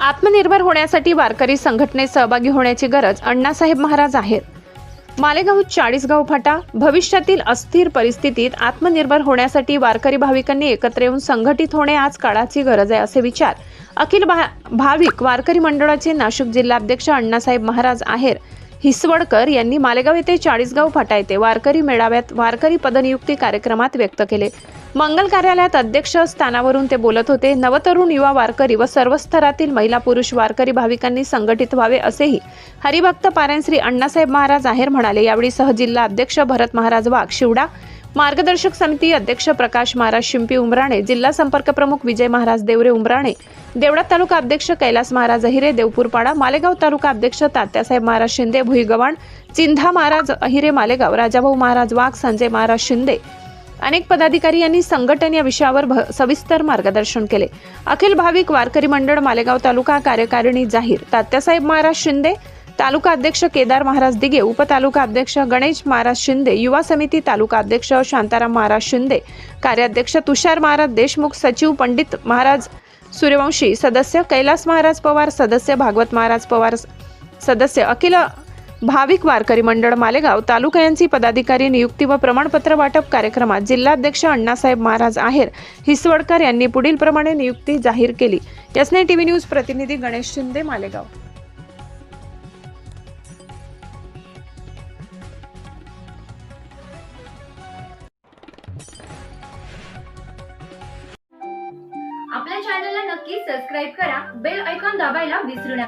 आत्मनिर्भर होण्यासाठी वारकरी संघटनेत सहभागी होण्याची गरज अण्णासाहेब महाराज आहेत. मालेगाव चाळीसगाव फाटा भविष्यातील अस्थिर परिस्थितीत आत्मनिर्भर होण्यासाठी वारकरी भाविकांनी एकत्र येऊन संघटित होणे आज काळाची गरज आहे असे विचार अखिल भा भाविक वारकरी मंडळाचे नाशिक जिल्हाध्यक्ष अण्णासाहेब महाराज आहेर हिसवडकर यांनी मालेगाव येथे चाळीसगाव फाटा येथे वारकरी मेळाव्यात वारकरी पदनियुक्ती कार्यक्रमात व्यक्त केले. मंगल कार्यालयात अध्यक्ष स्थानावरून ते बोलत होते. नवतरुण युवा वारकरी व सर्व स्तरातील महिला पुरुष वारकरी भाविकांनी संघटित व्हावे असेही हरिभक्त पारायण श्री अण्णासाहेब महाराज आहेर म्हणाले. यावेळी सहजिल्हा अध्यक्ष भरत महाराज वाघ शिवडा मार्गदर्शक समिती अध्यक्ष प्रकाश महाराज शिंपी उमराणे जिल्हा संपर्क प्रमुख विजय महाराज देवरे उमराणे देवडा तालुका अध्यक्ष कैलास महाराज अहिरे देवपूरपाडा मालेगाव तालुका अध्यक्ष तात्यासाहेब महाराज शिंदे भुईगव्हाण चिंधा महाराज अहिरे मालेगाव राजाभाऊ महाराज वाघ संजय महाराज शिंदे अनेक पदाधिकारी यांनी संघटन या विषयावर भ- सविस्तर मार्गदर्शन केले. अखिल भाविक वारकरी मंडळ मालेगाव तालुका कार्यकारिणी जाहीर. तात्यासाहेब महाराज शिंदे तालुका अध्यक्ष केदार महाराज दिगे उपतालुका अध्यक्ष गणेश महाराज शिंदे युवा समिती तालुका अध्यक्ष शांताराम महाराज शिंदे कार्याध्यक्ष तुषार महाराज देशमुख सचिव पंडित महाराज सूर्यवंशी सदस्य कैलास महाराज पवार सदस्य भागवत महाराज पवार सदस्य अखिल भाविक वारकरी मंडळ मालेगाव तालुका यांची पदाधिकारी नियुक्ती व प्रमाणपत्र वाटप कार्यक्रमात जिल्हाध्यक्ष अण्णासाहेब महाराज आहेर हिसवडकर यांनी पुढील प्रमाणे नियुक्ती जाहीर केली. यसने टीव्ही न्यूज प्रतिनिधी गणेश शिंदे मालेगाव. आपल्या चॅनलला नक्की सबस्क्राईब करा. बेल ऐकॉन दाबायला विसरू नका.